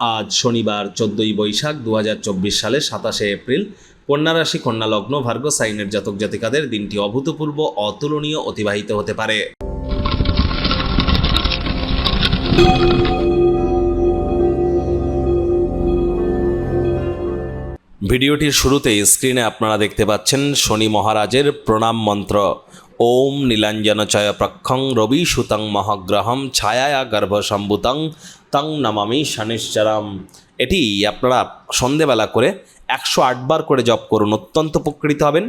আজ শনিবার চোদ্দই বৈশাখ দু হাজার চব্বিশ সালের সাতাশে এপ্রিল। কন্যারাশি কন্যালগ্ন কন্যা লগ্ন ভার্গ সাইনের জাতক জাতিকাদের দিনটি অভূতপূর্ব, অতুলনীয়, অতিবাহিত হতে পারে। ভিডিওটির শুরুতে স্ক্রিনে আপনারা দেখতে পাচ্ছেন শনি মহারাজের প্রণাম মন্ত্র। ওম নীলাঞ্জনচয় প্রক্ষং রবি সুতং মহাগ্রহম ছায়া গর্ভসম্ভুতং তং নমামি শনিশ্চরম। এটি আপনারা সন্ধেবেলা করে একশো আটবার করে জপ করুন, অত্যন্ত উপকৃত হবেন।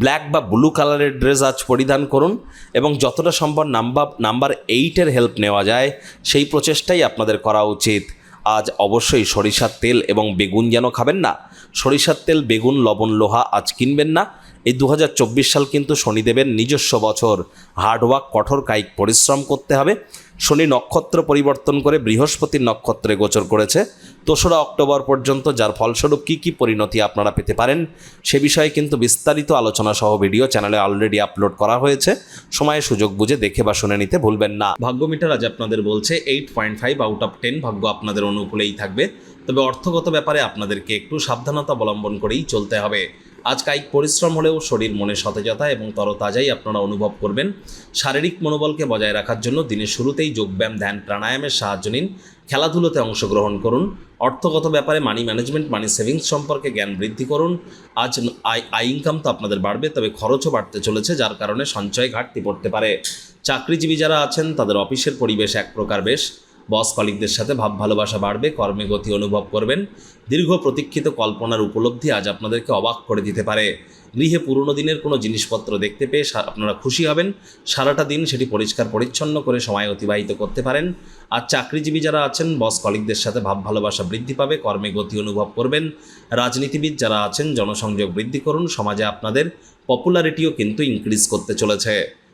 ব্ল্যাক বা ব্লু কালারের ড্রেস আজ পরিধান করুন এবং যতটা সম্ভব নাম্বার নাম্বার এইটের হেল্প নেওয়া যায়, সেই প্রচেষ্টাই আপনাদের করা উচিত। আজ অবশ্যই সরিষার তেল এবং বেগুন যেন খাবেন না। সরিষার তেল, বেগুন, লবণ, লোহা আজ কিনবেন না। এই দু হাজার চব্বিশ সাল কিন্তু শনিদেবের নিজস্ব বছর। হার্ডওয়ার্ক কঠোর কায়িক পরিশ্রম করতে হবে। শনি নক্ষত্র পরিবর্তন করে বৃহস্পতির নক্ষত্রে গোচর করেছে। দোসরা অক্টোবর পর্যন্ত, যার ফলস্বরূপ কি কি পরিণতি আপনারা পেতে পারেন, সে বিষয়ে কিন্তু বিস্তারিত আলোচনা সহ ভিডিও চ্যানেলে অলরেডি আপলোড করা হয়েছে। সময়ে সুযোগ বুঝে দেখে বা শুনে নিতে ভুলবেন না। ভাগ্যমিটার আজ আপনাদের বলছে eight point five out of ten ভাগ্য আপনাদের অনুকূলেই থাকবে। তবে অর্থগত ব্যাপারে আপনাদেরকে একটু সাবধানতা অবলম্বন করেই চলতে হবে। আজ কায়িক পরিশ্রম হলেও শরীর মনে সতেজতা এবং তরতাজাই আপনারা অনুভব করবেন। শারীরিক মনোবলকে বজায় রাখার জন্য দিনের শুরুতেই যোগব্যায়াম, ধ্যান, প্রাণায়ামের সাহায্য নিন। খেলাধুলোতে অংশগ্রহণ করুন। অর্থগত ব্যাপারে মানি ম্যানেজমেন্ট মানি সেভিংস সম্পর্কে জ্ঞান বৃদ্ধি করুন। আজ আয় আয় ইনকাম তো আপনাদের বাড়বে, তবে খরচও বাড়তে চলেছে, যার কারণে সঞ্চয় ঘাটতি পড়তে পারে। চাকরিজীবী যারা আছেন, তাদের অফিসের পরিবেশ এক প্রকার বেশ। বস কলিকদের সাথে ভাব ভালোবাসা বাড়বে, কর্মে গতি অনুভব করবেন। দীর্ঘ প্রতীক্ষিত কল্পনার উপলব্ধি আজ আপনাদেরকে অবাক করে দিতে পারে। গৃহে পুরনো দিনের কোনো জিনিসপত্র দেখতে পেয়ে আপনারা খুশি হবেন। সারাটা দিন সেটি পরিষ্কার পরিচ্ছন্ন করে সময় অতিবাহিত করতে পারেন। আর চাকরিজীবী যারা আছেন, বস কলিকদের সাথে ভাব ভালোবাসা বৃদ্ধি পাবে, কর্মে গতি অনুভব করবেন। রাজনীতিবিদ যারা আছেন, জনসংযোগ বৃদ্ধি করুন। সমাজে আপনাদের পপুলারিটিও কিন্তু ইনক্রিজ করতে চলেছে।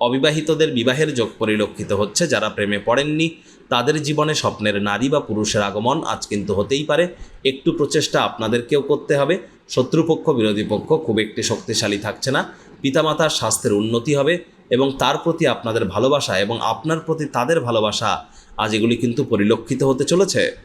অবিবাহিতদের বিবাহের যোগ পরিলক্ষিত হচ্ছে যারা প্রেমে পড়েননি। তাদের জীবনে স্বপ্নের নারী বা পুরুষের আগমন আজ কিন্তু হতেই পারে। একটু প্রচেষ্টা আপনাদেরকেও করতে হবে। শত্রুপক্ষ, বিরোধী পক্ষ খুব একটি শক্তিশালী থাকছে না। পিতামাতার স্বাস্থ্যের উন্নতি হবে এবং তার প্রতি আপনাদের ভালোবাসা এবং আপনার প্রতি তাদের ভালোবাসা আজ এগুলি কিন্তু পরিলক্ষিত হতে চলেছে।